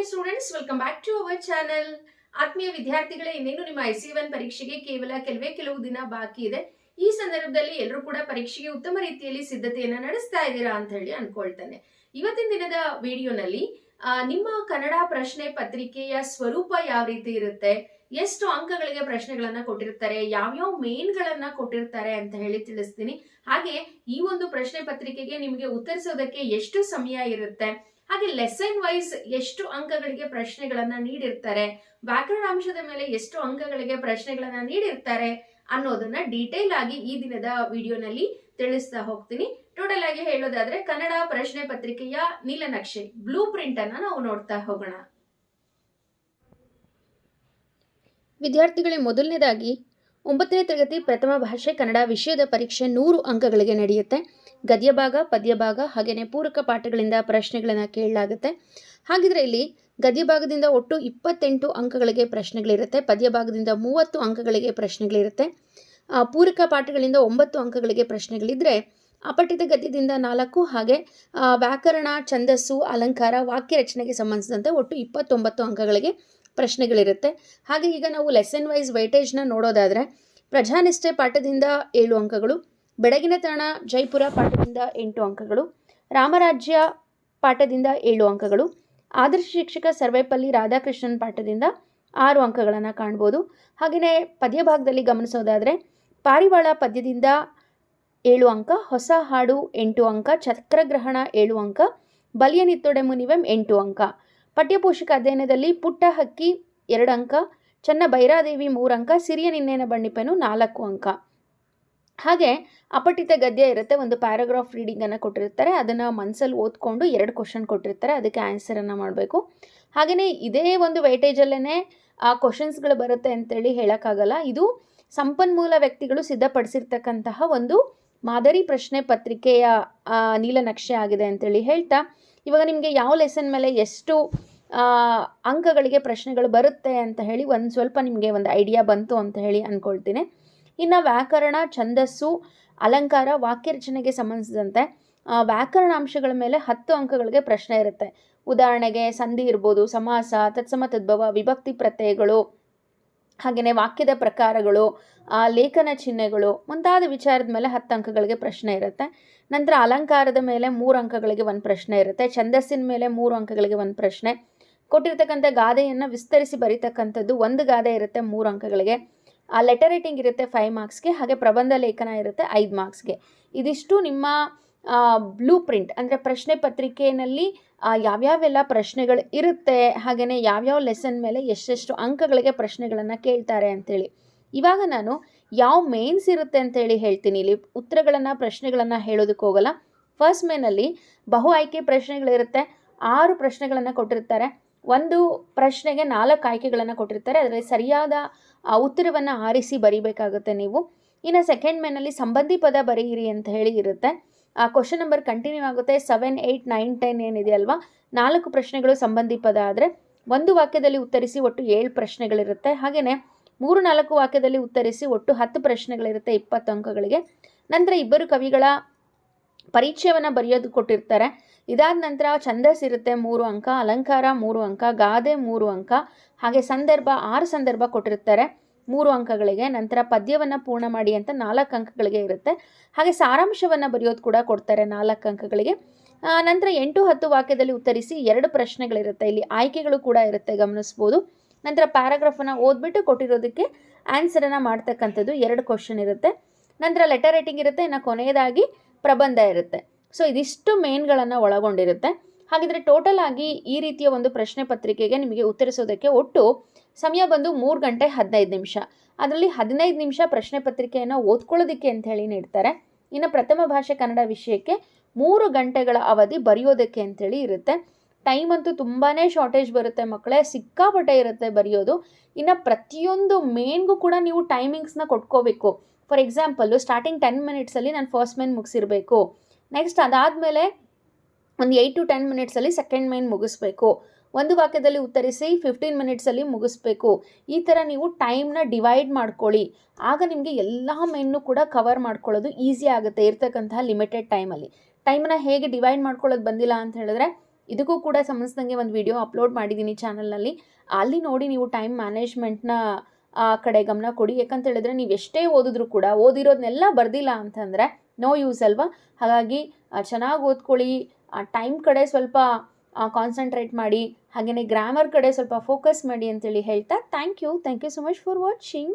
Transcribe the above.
Dear students welcome back to our channel ಆತ್ಮೀಯ ವಿದ್ಯಾರ್ಥಿಗಳೇ, ಇನ್ನೇನು ನಿಮ್ಮ ಐ ಸಿ ಒನ್ ಪರೀಕ್ಷೆಗೆ ಕೇವಲ ಕೆಲವೇ ಕೆಲವು ದಿನ ಬಾಕಿ ಇದೆ. ಈ ಸಂದರ್ಭದಲ್ಲಿ ಎಲ್ಲರೂ ಕೂಡ ಪರೀಕ್ಷೆಗೆ ಉತ್ತಮ ರೀತಿಯಲ್ಲಿ ಸಿದ್ಧತೆಯನ್ನ ನಡೆಸ್ತಾ ಇದ್ದೀರಾ ಅಂತ ಹೇಳಿ ಅನ್ಕೊಳ್ತೇನೆ. ಇವತ್ತಿನ ದಿನದ ವಿಡಿಯೋನಲ್ಲಿ ನಿಮ್ಮ ಕನ್ನಡ ಪ್ರಶ್ನೆ ಪತ್ರಿಕೆಯ ಸ್ವರೂಪ ಯಾವ ರೀತಿ ಇರುತ್ತೆ, ಎಷ್ಟು ಅಂಕಗಳಿಗೆ ಪ್ರಶ್ನೆಗಳನ್ನ ಕೊಟ್ಟಿರ್ತಾರೆ, ಯಾವ್ಯಾವ ಮೇನ್ಗಳನ್ನ ಕೊಟ್ಟಿರ್ತಾರೆ ಅಂತ ಹೇಳಿ ತಿಳಿಸ್ತೀನಿ. ಹಾಗೆ ಈ ಒಂದು ಪ್ರಶ್ನೆ ಪತ್ರಿಕೆಗೆ ನಿಮಗೆ ಉತ್ತರಿಸೋದಕ್ಕೆ ಎಷ್ಟು ಸಮಯ ಇರುತ್ತೆ ಹಾಗೆ ಲೆಸನ್ ವೈಸ್ ಎಷ್ಟು ಅಂಕಗಳಿಗೆ ಪ್ರಶ್ನೆಗಳನ್ನ ನೀಡಿರ್ತಾರೆ ವ್ಯಾಕರಣಾಂಶದ ಮೇಲೆ ಎಷ್ಟು ಅಂಕಗಳಿಗೆ ಪ್ರಶ್ನೆಗಳನ್ನ ನೀಡಿರ್ತಾರೆ ಅನ್ನೋದನ್ನ ಡೀಟೇಲ್ ಆಗಿ ಈ ದಿನದ ವಿಡಿಯೋನಲ್ಲಿ ತಿಳಿಸ್ತಾ ಹೋಗ್ತೀನಿ. ಟೋಟಲ್ ಆಗಿ ಹೇಳೋದಾದ್ರೆ ಕನ್ನಡ ಪ್ರಶ್ನೆ ಪತ್ರಿಕೆಯ ನೀಲನಕ್ಷೆ ಬ್ಲೂ ಪ್ರಿಂಟ್ ಅನ್ನ ನಾವು ನೋಡ್ತಾ ಹೋಗೋಣ. ವಿದ್ಯಾರ್ಥಿಗಳೇ, ಮೊದಲನೇದಾಗಿ ಒಂಬತ್ತನೇ ತರಗತಿ ಪ್ರಥಮ ಭಾಷೆ ಕನ್ನಡ ವಿಷಯದ ಪರೀಕ್ಷೆ ನೂರು ಅಂಕಗಳಿಗೆ ನಡೆಯುತ್ತೆ. ಗದ್ಯ ಭಾಗ ಪದ್ಯ ಭಾಗ ಹಾಗೆಯೇ ಪೂರಕ ಪಾಠಗಳಿಂದ ಪ್ರಶ್ನೆಗಳನ್ನು ಕೇಳಲಾಗುತ್ತೆ. ಹಾಗಿದ್ರೆ ಇಲ್ಲಿ ಗದ್ಯ ಭಾಗದಿಂದ ಒಟ್ಟು ಇಪ್ಪತ್ತೆಂಟು ಅಂಕಗಳಿಗೆ ಪ್ರಶ್ನೆಗಳಿರುತ್ತೆ ಪದ್ಯ ಭಾಗದಿಂದ ಮೂವತ್ತು ಅಂಕಗಳಿಗೆ ಪ್ರಶ್ನೆಗಳಿರುತ್ತೆ. ಪೂರಕ ಪಾಠಗಳಿಂದ ಒಂಬತ್ತು ಅಂಕಗಳಿಗೆ ಪ್ರಶ್ನೆಗಳಿದ್ದರೆ ಅಪಠಿತ ಗದ್ಯದಿಂದ ನಾಲ್ಕು ಹಾಗೆ ವ್ಯಾಕರಣ, ಛಂದಸ್ಸು, ಅಲಂಕಾರ ವಾಕ್ಯ ರಚನೆಗೆ ಸಂಬಂಧಿಸಿದಂತೆ ಒಟ್ಟು ಇಪ್ಪತ್ತೊಂಬತ್ತು ಅಂಕಗಳಿಗೆ ಪ್ರಶ್ನೆಗಳಿರುತ್ತೆ. ಹಾಗೆ ಈಗ ನಾವು ಲೆಸನ್ ವೈಸ್ ವೈಟೇಜ್ನ ನೋಡೋದಾದರೆ ಪ್ರಜಾನಿಷ್ಠೆ ಪಾಠದಿಂದ ಏಳು ಅಂಕಗಳು ಬೆಳಗಿನ ತಾಣ ಜೈಪುರ ಪಾಠದಿಂದ ಎಂಟು ಅಂಕಗಳು, ರಾಮರಾಜ್ಯ ಪಾಠದಿಂದ ಏಳು ಅಂಕಗಳು, ಆದರ್ಶ ಶಿಕ್ಷಕ ಸರ್ವೇಪಲ್ಲಿ ರಾಧಾಕೃಷ್ಣನ್ ಪಾಠದಿಂದ ಆರು ಅಂಕಗಳನ್ನು ಕಾಣ್ಬೋದು. ಹಾಗೆಯೇ ಪದ್ಯ ಭಾಗದಲ್ಲಿ ಗಮನಿಸೋದಾದರೆ, ಪಾರಿವಾಳ ಪದ್ಯದಿಂದ ಏಳು ಅಂಕ, ಹೊಸ ಹಾಡು ಎಂಟು ಅಂಕ, ಚಕ್ರಗ್ರಹಣ ಏಳು ಅಂಕ, ಬಲಿಯ ನಿತ್ತೊಡೆ ಮುನಿವೆಂ ಎಂಟು ಅಂಕ. ಪಠ್ಯಪೋಷಕ ಅಧ್ಯಯನದಲ್ಲಿ ಪುಟ್ಟ ಹಕ್ಕಿ ಎರಡು ಅಂಕ, ಚನ್ನ ಭೈರಾದೇವಿ ಮೂರು ಅಂಕ, ಸಿರಿಯ ನಿನ್ನೇನ ಬಣ್ಣಿಪೆನು ನಾಲ್ಕು ಅಂಕ. ಹಾಗೆ ಅಪಠಿತ ಗದ್ಯ ಇರುತ್ತೆ, ಒಂದು ಪ್ಯಾರಾಗ್ರಾಫ್ ರೀಡಿಂಗನ್ನು ಕೊಟ್ಟಿರ್ತಾರೆ, ಅದನ್ನು ಮನಸ್ಸಲ್ಲಿ ಓದ್ಕೊಂಡು ಎರಡು ಕ್ವಶನ್ ಕೊಟ್ಟಿರ್ತಾರೆ, ಅದಕ್ಕೆ ಆನ್ಸರನ್ನು ಮಾಡಬೇಕು. ಹಾಗೆಯೇ ಇದೇ ಒಂದು ವೈಟೇಜಲ್ಲೇ ಆ ಕ್ವಶನ್ಸ್ಗಳು ಬರುತ್ತೆ ಅಂತೇಳಿ ಹೇಳೋಕ್ಕಾಗಲ್ಲ. ಇದು ಸಂಪನ್ಮೂಲ ವ್ಯಕ್ತಿಗಳು ಸಿದ್ಧಪಡಿಸಿರ್ತಕ್ಕಂತಹ ಒಂದು ಮಾದರಿ ಪ್ರಶ್ನೆ ಪತ್ರಿಕೆಯ ನೀಲನಕ್ಷೆ ಆಗಿದೆ ಅಂತೇಳಿ ಹೇಳ್ತಾ, ಇವಾಗ ನಿಮಗೆ ಯಾವ ಲೆಸನ್ ಮೇಲೆ ಎಷ್ಟು ಅಂಕಗಳಿಗೆ ಪ್ರಶ್ನೆಗಳು ಬರುತ್ತೆ ಅಂತ ಹೇಳಿ ಒಂದು ಸ್ವಲ್ಪ ನಿಮಗೆ ಒಂದು ಐಡಿಯಾ ಬಂತು ಅಂತ ಹೇಳಿ ಅಂದ್ಕೊಳ್ತೀನಿ ಇನ್ನು ವ್ಯಾಕರಣ ಛಂದಸ್ಸು ಅಲಂಕಾರ ವಾಕ್ಯ ರಚನೆಗೆ ಸಂಬಂಧಿಸಿದಂತೆ ವ್ಯಾಕರಣ ವ್ಯಾಕರಣಾಂಶಗಳ ಮೇಲೆ ಹತ್ತು ಅಂಕಗಳಿಗೆ ಪ್ರಶ್ನೆ ಇರುತ್ತೆ. ಉದಾಹರಣೆಗೆ ಸಂಧಿ ಇರ್ಬೋದು ಸಮಾಸ ತತ್ಸಮ ತದ್ಭವ ವಿಭಕ್ತಿ ಪ್ರತ್ಯಯಗಳು ಹಾಗೆಯೇ ವಾಕ್ಯದ ಪ್ರಕಾರಗಳು ಆ, ಲೇಖನ ಚಿಹ್ನೆಗಳು ಮುಂತಾದ ವಿಚಾರದ ಮೇಲೆ ಹತ್ತು ಅಂಕಗಳಿಗೆ ಪ್ರಶ್ನೆ ಇರುತ್ತೆ. ನಂತರ ಅಲಂಕಾರದ ಮೇಲೆ ಮೂರು ಅಂಕಗಳಿಗೆ ಒಂದು ಪ್ರಶ್ನೆ ಇರುತ್ತೆ. ಛಂದಸ್ಸಿನ ಮೇಲೆ ಮೂರು ಅಂಕಗಳಿಗೆ ಒಂದು ಪ್ರಶ್ನೆ. ಕೊಟ್ಟಿರ್ತಕ್ಕಂಥ ಗಾದೆಯನ್ನು ವಿಸ್ತರಿಸಿ ಬರೀತಕ್ಕಂಥದ್ದು ಒಂದು ಗಾದೆ ಇರುತ್ತೆ ಮೂರು ಅಂಕಗಳಿಗೆ. ಆ ಲೆಟರ್ ರೈಟಿಂಗ್ ಇರುತ್ತೆ ಫೈವ್ ಮಾರ್ಕ್ಸ್ಗೆ ಹಾಗೆ ಪ್ರಬಂಧ ಲೇಖನ ಇರುತ್ತೆ ಐದು ಮಾರ್ಕ್ಸ್ಗೆ ಇದಿಷ್ಟು ನಿಮ್ಮ ಬ್ಲೂ ಪ್ರಿಂಟ್ ಅಂದರೆ ಪ್ರಶ್ನೆ ಪತ್ರಿಕೆಯಲ್ಲಿ ಯಾವ್ಯಾವೆಲ್ಲ ಪ್ರಶ್ನೆಗಳು ಇರುತ್ತೆ ಹಾಗೆಯೇ ಯಾವ್ಯಾವ ಲೆಸನ್ ಮೇಲೆ ಎಷ್ಟೆಷ್ಟು ಅಂಕಗಳಿಗೆ ಪ್ರಶ್ನೆಗಳನ್ನು ಕೇಳ್ತಾರೆ ಅಂಥೇಳಿ ಇವಾಗ ನಾನು ಯಾವ ಮೇನ್ಸ್ ಇರುತ್ತೆ ಅಂತೇಳಿ ಹೇಳ್ತೀನಿ. ಇಲ್ಲಿ ಉತ್ತರಗಳನ್ನು, ಪ್ರಶ್ನೆಗಳನ್ನು ಹೇಳೋದಕ್ಕೆ ಹೋಗಲ್ಲ. ಫಸ್ಟ್ ಮೇನಲ್ಲಿ ಬಹು ಆಯ್ಕೆ ಪ್ರಶ್ನೆಗಳಿರುತ್ತೆ, ಆರು ಪ್ರಶ್ನೆಗಳನ್ನು ಕೊಟ್ಟಿರ್ತಾರೆ. ಒಂದು ಪ್ರಶ್ನೆಗೆ ನಾಲ್ಕು ಆಯ್ಕೆಗಳನ್ನು ಕೊಟ್ಟಿರ್ತಾರೆ. ಅದರಲ್ಲಿ ಸರಿಯಾದ ಉತ್ತರವನ್ನು ಆರಿಸಿ ಬರಿಬೇಕಾಗುತ್ತೆ ನೀವು. ಇನ್ನು ಸೆಕೆಂಡ್ ಮೇನಲ್ಲಿ ಸಂಬಂಧಿ ಪದ ಬರೆಯಿರಿ ಅಂತ ಹೇಳಿ ಇರುತ್ತೆ. ಆ ಕ್ವಶನ್ ನಂಬರ್ ಕಂಟಿನ್ಯೂ ಆಗುತ್ತೆ. ಸೆವೆನ್ ಏಯ್ಟ್ ನೈನ್ ಟೆನ್ ಏನಿದೆ ಅಲ್ವಾ? ನಾಲ್ಕು ಪ್ರಶ್ನೆಗಳು ಸಂಬಂಧಿ ಪದ ಆದರೆ ಒಂದು ವಾಕ್ಯದಲ್ಲಿ ಉತ್ತರಿಸಿ ಒಟ್ಟು ಏಳು ಪ್ರಶ್ನೆಗಳಿರುತ್ತೆ. ಹಾಗೆಯೇ ಮೂರು, ನಾಲ್ಕು ವಾಕ್ಯದಲ್ಲಿ ಉತ್ತರಿಸಿ ಒಟ್ಟು ಹತ್ತು ಪ್ರಶ್ನೆಗಳಿರುತ್ತೆ ಇಪ್ಪತ್ತು ಅಂಕಗಳಿಗೆ. ನಂತರ ಇಬ್ಬರು ಕವಿಗಳ ಪರಿಚಯವನ್ನು ಬರೆಯೋದು ಕೊಟ್ಟಿರ್ತಾರೆ. ಇದಾದ ನಂತರ ಛಂದಸ್ ಇರುತ್ತೆ, ಮೂರು ಅಂಕ, ಅಲಂಕಾರ ಮೂರು ಅಂಕ, ಗಾದೆ ಮೂರು ಅಂಕ, ಹಾಗೆ ಸಂದರ್ಭ, ಆರು ಸಂದರ್ಭ ಕೊಟ್ಟಿರ್ತಾರೆ ಮೂರು ಅಂಕಗಳಿಗೆ. ನಂತರ ಪದ್ಯವನ್ನು ಪೂರ್ಣ ಮಾಡಿ ಅಂತ ನಾಲ್ಕು ಅಂಕಗಳಿಗೆ ಇರುತ್ತೆ. ಹಾಗೆ ಸಾರಾಂಶವನ್ನು ಬರೆಯೋದು ಕೂಡ ಕೊಡ್ತಾರೆ ನಾಲ್ಕು ಅಂಕಗಳಿಗೆ. ನಂತರ ಎಂಟು ಹತ್ತು ವಾಕ್ಯದಲ್ಲಿ ಉತ್ತರಿಸಿ ಎರಡು ಪ್ರಶ್ನೆಗಳಿರುತ್ತೆ. ಇಲ್ಲಿ ಆಯ್ಕೆಗಳು ಕೂಡ ಇರುತ್ತೆ, ಗಮನಿಸ್ಬೋದು. ನಂತರ ಪ್ಯಾರಾಗ್ರಾಫನ್ನು ಓದ್ಬಿಟ್ಟು ಕೊಟ್ಟಿರೋದಕ್ಕೆ ಆನ್ಸರನ್ನು ಮಾಡ್ತಕ್ಕಂಥದ್ದು ಎರಡು ಕ್ವಶನ್ ಇರುತ್ತೆ. ನಂತರ ಲೆಟರ್ ರೈಟಿಂಗ್ ಇರುತ್ತೆ. ಇನ್ನು ಕೊನೆಯದಾಗಿ ಪ್ರಬಂಧ ಇರುತ್ತೆ. ಸೊ ಇದಿಷ್ಟು ಮೇನ್ಗಳನ್ನು ಒಳಗೊಂಡಿರುತ್ತೆ. ಹಾಗಿದ್ರೆ ಟೋಟಲ್ ಆಗಿ ಈ ರೀತಿಯ ಒಂದು ಪ್ರಶ್ನೆ ಪತ್ರಿಕೆಗೆ ನಿಮಗೆ ಉತ್ತರಿಸೋದಕ್ಕೆ ಒಟ್ಟು ಸಮಯ ಬಂದು ಮೂರು ಗಂಟೆ ಹದಿನೈದು ನಿಮಿಷ. ಅದರಲ್ಲಿ ಹದಿನೈದು ನಿಮಿಷ ಪ್ರಶ್ನೆ ಪತ್ರಿಕೆಯನ್ನು ಓದ್ಕೊಳ್ಳೋದಕ್ಕೆ ಅಂತ ಹೇಳಿ ನೀಡ್ತಾರೆ. ಇನ್ನು ಪ್ರಥಮ ಭಾಷೆ ಕನ್ನಡ ವಿಷಯಕ್ಕೆ ಮೂರು ಗಂಟೆಗಳ ಅವಧಿ ಬರೆಯೋದಕ್ಕೆ ಅಂಥೇಳಿ ಇರುತ್ತೆ. ಟೈಮ್ ಅಂತೂ ತುಂಬಾ ಶಾರ್ಟೇಜ್ ಬರುತ್ತೆ ಮಕ್ಕಳೇ, ಸಿಕ್ಕಾಪಟ್ಟೆ ಇರುತ್ತೆ ಬರೆಯೋದು. ಇನ್ನು ಪ್ರತಿಯೊಂದು ಮೇನ್ಗೂ ಕೂಡ ನೀವು ಟೈಮಿಂಗ್ಸ್ನ ಕೊಟ್ಕೋಬೇಕು. ಫಾರ್ ಎಕ್ಸಾಂಪಲ್ಲು ಸ್ಟಾರ್ಟಿಂಗ್ ಟೆನ್ ಮಿನಿಟ್ಸಲ್ಲಿ ನಾನು ಫಸ್ಟ್ ಮೈನ್ ಮುಗಿಸಿರಬೇಕು. ನೆಕ್ಸ್ಟ್ ಅದಾದಮೇಲೆ ಒಂದು ಏಯ್ಟ್ ಟು ಟೆನ್ ಮಿನಿಟ್ಸಲ್ಲಿ ಸೆಕೆಂಡ್ ಮೈನ್ ಮುಗಿಸ್ಬೇಕು. ಒಂದು ವಾಕ್ಯದಲ್ಲಿ ಉತ್ತರಿಸಿ ಫಿಫ್ಟೀನ್ ಮಿನಿಟ್ಸಲ್ಲಿ ಮುಗಿಸ್ಬೇಕು. ಈ ಥರ ನೀವು ಟೈಮ್ನ ಡಿವೈಡ್ ಮಾಡ್ಕೊಳ್ಳಿ. ಆಗ ನಿಮಗೆ ಎಲ್ಲ ಮೈನ್ನು ಕೂಡ ಕವರ್ ಮಾಡ್ಕೊಳ್ಳೋದು ಈಸಿ ಆಗುತ್ತೆ ಇರ್ತಕ್ಕಂತಹ ಲಿಮಿಟೆಡ್ ಟೈಮಲ್ಲಿ ಟೈಮನ್ನ ಹೇಗೆ ಡಿವೈಡ್ ಮಾಡ್ಕೊಳ್ಳೋದು ಬಂದಿಲ್ಲ ಅಂತ ಹೇಳಿದ್ರೆ, ಇದಕ್ಕೂ ಕೂಡ ಸಂಬಂಧಿಸಿದಂಗೆ ಒಂದು ವಿಡಿಯೋ ಅಪ್ಲೋಡ್ ಮಾಡಿದ್ದೀನಿ ಚಾನಲ್ನಲ್ಲಿ ಅಲ್ಲಿ ನೋಡಿ ನೀವು ಟೈಮ್ ಮ್ಯಾನೇಜ್ಮೆಂಟ್ನ ಆ ಕಡೆ ಗಮನ ಕೊಡಿ. ಯಾಕಂತ ಹೇಳಿದ್ರೆ ನೀವು ಎಷ್ಟೇ ಓದಿದ್ರು ಕೂಡ ಓದಿರೋದನ್ನೆಲ್ಲ ಬರ್ದಿಲ್ಲ ಅಂತಂದರೆ ನೋ ಯೂಸ್ ಅಲ್ವಾ? ಹಾಗಾಗಿ ಚೆನ್ನಾಗಿ ಓದ್ಕೊಳ್ಳಿ. ಟೈಮ್ ಕಡೆ ಸ್ವಲ್ಪ ಕಾನ್ಸಂಟ್ರೇಟ್ ಮಾಡಿ. ಹಾಗೆಯೇ ಗ್ರಾಮರ್ ಕಡೆ ಸ್ವಲ್ಪ ಫೋಕಸ್ ಮಾಡಿ ಅಂತೇಳಿ ಹೇಳ್ತಾ thank you thank you so much for watching